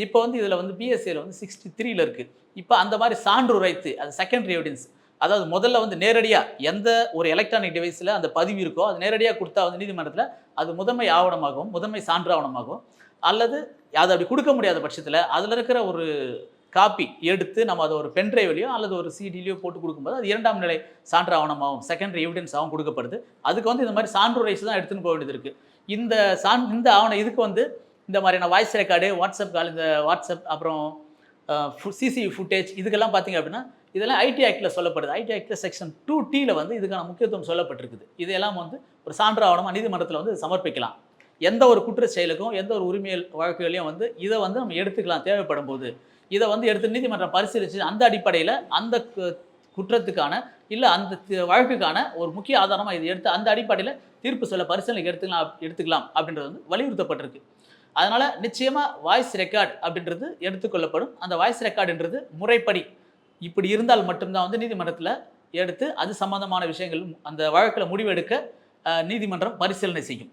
இப்போ வந்து இதில் வந்து பிஎஸ்சியில் வந்து சிக்ஸ்டி த்ரீல இருக்குது இப்போ அந்த மாதிரி சான்று உரைத்து அது செகண்டரி எவிடன்ஸ் அதாவது முதல்ல வந்து நேரடியாக எந்த ஒரு எலக்ட்ரானிக் டிவைஸில் அந்த பதிவு இருக்கோ அது நேரடியாக கொடுத்தா வந்து நீதிமன்றத்தில் அது முதன்மை ஆவணமாகவும் முதன்மை சான்று ஆவணமாகவும் அல்லது அதை அப்படி கொடுக்க முடியாத பட்சத்தில் அதில் இருக்கிற ஒரு காப்பி எடுத்து நம்ம அதை ஒரு பென்ட்ரைவ்லையோ அல்லது ஒரு சிடிலையோ போட்டு கொடுக்கும்போது அது இரண்டாம் நிலை சான்று ஆவணமாகவும் செகண்டரி எவிடன்ஸாகவும் கொடுக்கப்படுது. அதுக்கு வந்து இந்த மாதிரி சான்று ரைஸ் தான் எடுத்துன்னு போக வேண்டியது இருக்குது இந்த சான் இந்த ஆவணம் இதுக்கு வந்து இந்த மாதிரியான வாய்ஸ் ரெக்கார்டு வாட்ஸ்அப் கால் இந்த வாட்ஸ்அப் அப்புறம் சிசிவி ஃபுட்டேஜ் இதுக்கெல்லாம் பார்த்தீங்க அப்படின்னா இதெல்லாம் ஐடி ஆக்டில் சொல்லப்படுது. ஐடி ஆக்டில் செக்ஷன் டூ டீயில் வந்து இதுக்கான முக்கியத்துவம் சொல்லப்பட்டிருக்குது. இதெல்லாம் வந்து ஒரு சான்று ஆவணமாக நீதிமன்றத்தில் வந்து சமர்ப்பிக்கலாம். எந்த ஒரு குற்ற செயலுக்கும் எந்த ஒரு உரிமையல் வழக்குகளையும் வந்து இதை வந்து நம்ம எடுத்துக்கலாம் தேவைப்படும் போது இதை வந்து எடுத்து நீதிமன்றம் பரிசீலித்து அந்த அடிப்படையில் அந்த கு- குற்றத்துக்கான இல்லை அந்த வழக்குக்கான ஒரு முக்கிய ஆதாரமாக இது எடுத்து அந்த அடிப்படையில் தீர்ப்பு சொல்ல பரிசீலனைக்கு எடுத்துக்கலாம் எடுத்துக்கலாம் அப்படின்றது வந்து வலியுறுத்தப்பட்டிருக்கு. அதனால் நிச்சயமாக வாய்ஸ் ரெக்கார்ட் அப்படின்றது எடுத்துக்கொள்ளப்படும். அந்த வாய்ஸ் ரெக்கார்டுன்றது முறைப்படி இப்படி இருந்தால் மட்டும்தான் வந்து நீதிமன்றத்தில் எடுத்து அது சம்பந்தமான விஷயங்கள் அந்த வழக்கில் முடிவெடுக்க நீதிமன்றம் பரிசீலனை செய்யும்.